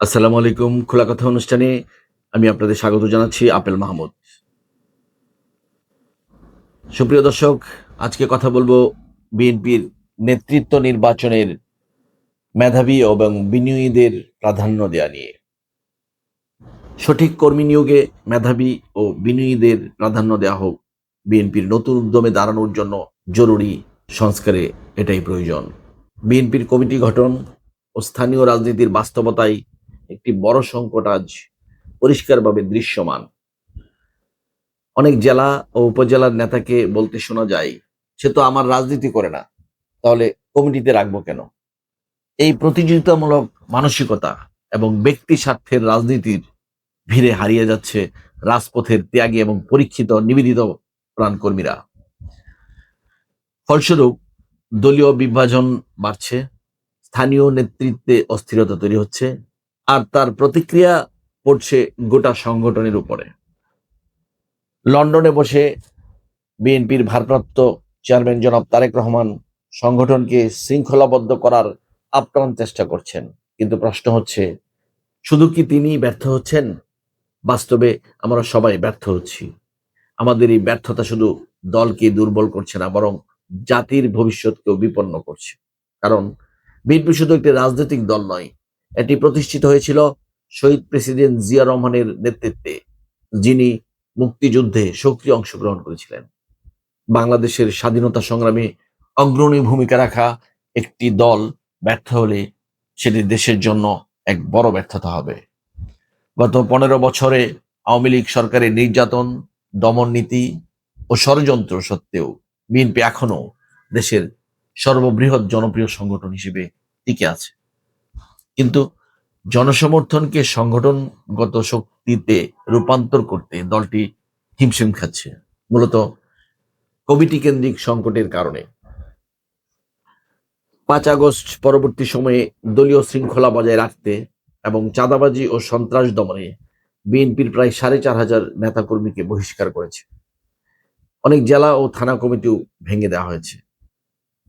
আসসালামু আলাইকুম, খোলা কথা অনুষ্ঠানে আমি আপনাদের স্বাগত জানাচ্ছি আপেল মাহমুদ। সুপ্রিয় দর্শক, আজকে কথা বলব বিএনপির নেতৃত্ব নির্বাচনের মেধাবী এবং বিনিয়োগীদের প্রাধান্য দেওয়া নিয়ে। সঠিক কর্মী নিয়োগে মেধাবী ও বিনিয়োগীদের প্রাধান্য দেওয়া হোক, বিএনপির নতুন উদ্যমে দাঁড়ানোর জন্য জরুরি সংস্কারে এটাই প্রয়োজন। বিএনপির কমিটি গঠন ও স্থানীয় রাজনীতির বাস্তবতায় একটি বড় সংকট আজ পরিষ্কারভাবে দৃশ্যমান। অনেক জেলা ও উপজেলার নেতাকে বলতে শোনা যায়, সে তো আমার রাজনীতি করে না, তাহলে কমিটিতে রাখব কেন? এই প্রতিযোগিতামূলক মানসিকতা এবং ব্যক্তি স্বার্থের রাজনীতির ভিড়ে হারিয়ে যাচ্ছে রাজপথের ত্যাগী এবং পরীক্ষিত নিবেদিত প্রাণকর্মীরা। ফলস্বরূপ, দলীয় বিভাজন বাড়ছে, স্থানীয় নেতৃত্বে অস্থিরতা তৈরি হচ্ছে আর তার প্রতিক্রিয়া পড়ছে গোটা সংগঠনের উপরে। লন্ডনে বসে বিএনপির ভারপ্রাপ্ত চেয়ারম্যান জনাব তারেক রহমান সংগঠনকে শৃঙ্খলাবদ্ধ করার আপ্রাণ চেষ্টা করছেন। কিন্তু প্রশ্ন হচ্ছে, শুধু কি তিনি ব্যর্থ হচ্ছেন? বাস্তবে আমরা সবাই ব্যর্থ হচ্ছি। আমাদের এই ব্যর্থতা শুধু দলকে দুর্বল করছে না, বরং জাতির ভবিষ্যৎকেও বিপন্ন করছে। কারণ বিএনপি শুধু একটি রাজনৈতিক দল নয় এটি প্রতিষ্ঠিত হয়েছিল শহীদ প্রেসিডেন্ট জিয়া রহমানের নেতৃত্বে, যিনি মুক্তিযুদ্ধে সক্রিয় অংশগ্রহণ করেছিলেন। বাংলাদেশের স্বাধীনতা সংগ্রামে অগ্রণী ভূমিকা রাখা একটি দল ব্যর্থ হলে সেটি দেশের জন্য এক বড় ব্যর্থতা হবে। গত পনেরো বছরে আওয়ামী লীগ সরকারের নির্যাতন, দমন নীতি ও ষড়যন্ত্র সত্ত্বেও বিএনপি এখনও দেশের সর্ববৃহৎ জনপ্রিয় সংগঠন হিসেবে টিকে আছে। কিন্তু জনসমর্থনকে সংগঠনগত শক্তিতে রূপান্তর করতে দলটি হিমশিম খাচ্ছে, মূলত কমিটি কেন্দ্রিক সংকটের কারণে। পাঁচ আগস্ট পরবর্তী সময়ে দলীয় শৃঙ্খলা বজায় রাখতে এবং চাঁদাবাজি ও সন্ত্রাস দমনে বিএনপির প্রায় সাড়ে চার হাজার নেতাকর্মীকে বহিষ্কার করেছে। অনেক জেলা ও থানা কমিটিও ভেঙে দেওয়া হয়েছে।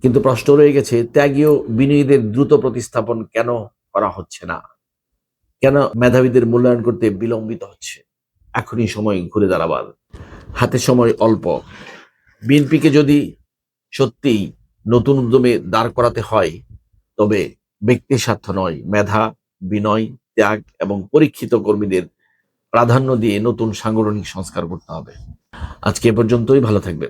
কিন্তু প্রশ্ন রয়ে গেছে ত্যাগীয় বিনয়ীদের দ্রুত প্রতিস্থাপন কেন করা হচ্ছে না। কেন? মেধাবীদের মূল্যায়ন করতে বিলম্বিত হচ্ছে। এখনই সময় ঘুরে দাঁড়াবার। হাতে সময় অল্প। বিএনপিকে যদি সত্যিই নতুন উদ্যমে দাঁড় করাতে হয়, তবে ব্যক্তি স্বার্থ নয়, মেধা, বিনয়, ত্যাগ এবং পরীক্ষিত কর্মীদের প্রাধান্য দিয়ে নতুন সাংগঠনিক সংস্কার করতে হবে। আজকে এ পর্যন্তই, ভালো থাকবে